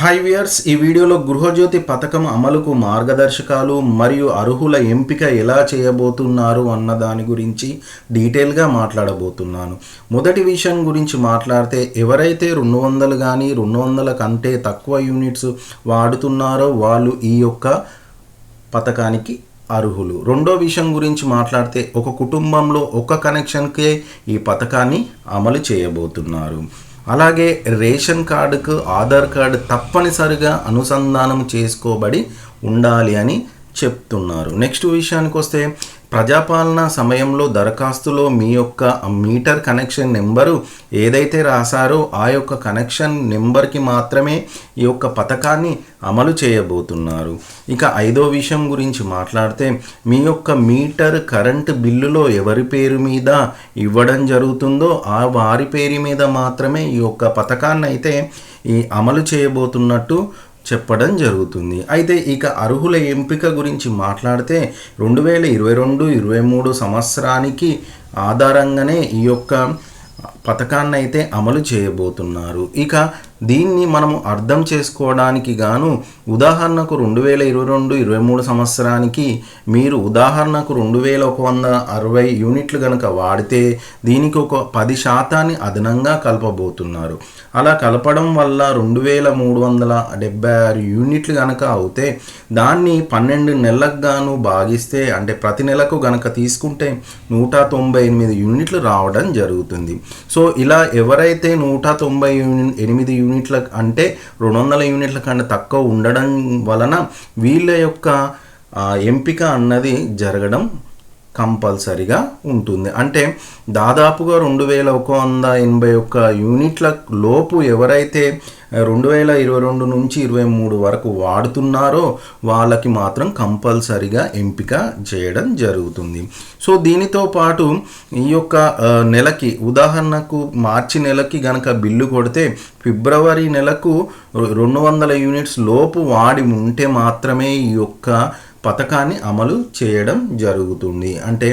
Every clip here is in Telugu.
హై వియర్స్ ఈ వీడియోలో గృహజ్యోతి పథకం అమలుకు మార్గదర్శకాలు మరియు అర్హుల ఎంపిక ఎలా చేయబోతున్నారు అన్న దాని గురించి డీటెయిల్గా మాట్లాడబోతున్నాను. మొదటి విషయం గురించి మాట్లాడితే ఎవరైతే రెండు వందలు కానీ రెండు వందల కంటే తక్కువ యూనిట్స్ వాడుతున్నారో వాళ్ళు ఈ యొక్క పథకానికి అర్హులు. రెండో విషయం గురించి మాట్లాడితే ఒక కుటుంబంలో ఒక కనెక్షన్కే ఈ పథకాన్ని అమలు చేయబోతున్నారు. అలాగే రేషన్ కార్డుకు ఆధార్ కార్డు తప్పనిసరిగా అనుసంధానం చేసుకోబడి ఉండాలి అని చెప్తున్నారు. నెక్స్ట్ విషయానికి వస్తే ప్రజాపాలన సమయంలో దరఖాస్తులో మీ యొక్క మీటర్ కనెక్షన్ నెంబరు ఏదైతే రాశారో ఆ యొక్క కనెక్షన్ నెంబర్కి మాత్రమే ఈ యొక్క పథకాన్ని అమలు చేయబోతున్నారు. ఇక ఐదో విషయం గురించి మాట్లాడితే మీ యొక్క మీటర్ కరెంటు బిల్లులో ఎవరి పేరు మీద ఇవ్వడం జరుగుతుందో ఆ వారి పేరు మీద మాత్రమే ఈ యొక్క పథకాన్ని అయితే ఈ అమలు చేయబోతున్నట్టు చెప్పడం జరుగుతుంది. అయితే ఇక అర్హుల ఎంపిక గురించి మాట్లాడితే రెండు వేల ఇరవై రెండు ఇరవై మూడు సంవత్సరానికి ఆధారంగానే ఈ యొక్క పథకాన్ని అయితే అమలు చేయబోతున్నారు. ఇక దీన్ని మనము అర్థం చేసుకోవడానికి గాను ఉదాహరణకు రెండు వేల ఇరవై రెండు ఇరవై మూడు సంవత్సరానికి మీరు ఉదాహరణకు రెండు వేల ఒక వంద అరవై యూనిట్లు కనుక వాడితే దీనికి ఒక పది శాతాన్ని అదనంగా కలపబోతున్నారు. అలా కలపడం వల్ల రెండు వేల మూడు వందల డెబ్బై ఆరు యూనిట్లు కనుక అవుతే దాన్ని పన్నెండు నెలలకు గాను భాగిస్తే అంటే ప్రతి నెలకు గనక తీసుకుంటే నూట తొంభై ఎనిమిది యూనిట్లు రావడం జరుగుతుంది. సో ఇలా ఎవరైతే నూట తొంభై ఎనిమిది యూనిట్ల అంటే రెండు వందల యూనిట్ల కంటే తక్కువ ఉండడం వలన వీళ్ళ యొక్క ఎంపిక అన్నది జరగడం కంపల్సరిగా ఉంటుంది. అంటే దాదాపుగా రెండు వేల ఒక వంద ఎనభై ఒక్క యూనిట్ల లోపు ఎవరైతే రెండు వేల ఇరవై రెండు నుంచి ఇరవై మూడు వరకు వాడుతున్నారో వాళ్ళకి మాత్రం కంపల్సరిగా ఎంపిక చేయడం జరుగుతుంది. సో దీనితో పాటు ఈ యొక్క నెలకి ఉదాహరణకు మార్చి నెలకి గనక బిల్లు కొడితే ఫిబ్రవరి నెలకు రెండు వందల యూనిట్స్ లోపు వాడి ఉంటే మాత్రమే ఈ యొక్క పథకాన్ని అమలు చేయడం జరుగుతుంది. అంటే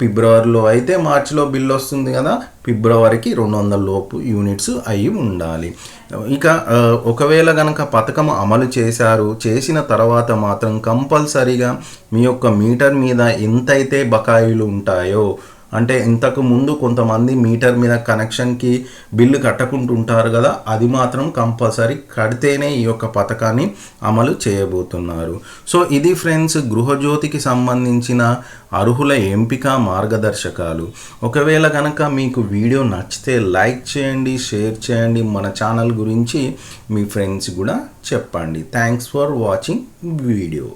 ఫిబ్రవరిలో అయితే మార్చిలో బిల్ వస్తుంది కదా ఫిబ్రవరికి రెండు వందల లోపు యూనిట్స్ అయి ఉండాలి. ఇక ఒకవేళ కనుక పథకం అమలు చేశారు చేసిన తర్వాత మాత్రం కంపల్సరీగా మీ యొక్క మీటర్ మీద ఎంతైతే బకాయిలు ఉంటాయో అంటే ఇంతకు ముందు కొంతమంది మీటర్ మీద కనెక్షన్కి బిల్లు కట్టకుంటుంటారు కదా అది మాత్రం కంపల్సరీ కడితేనే ఈ యొక్క పథకాన్ని అమలు చేయబోతున్నారు. సో ఇది ఫ్రెండ్స్ గృహజ్యోతికి సంబంధించిన అర్హుల ఎంపిక మార్గదర్శకాలు. ఒకవేళ కనుక మీకు వీడియో నచ్చితే లైక్ చేయండి షేర్ చేయండి మన ఛానల్ గురించి మీ ఫ్రెండ్స్ కూడా చెప్పండి. Thanks for watching video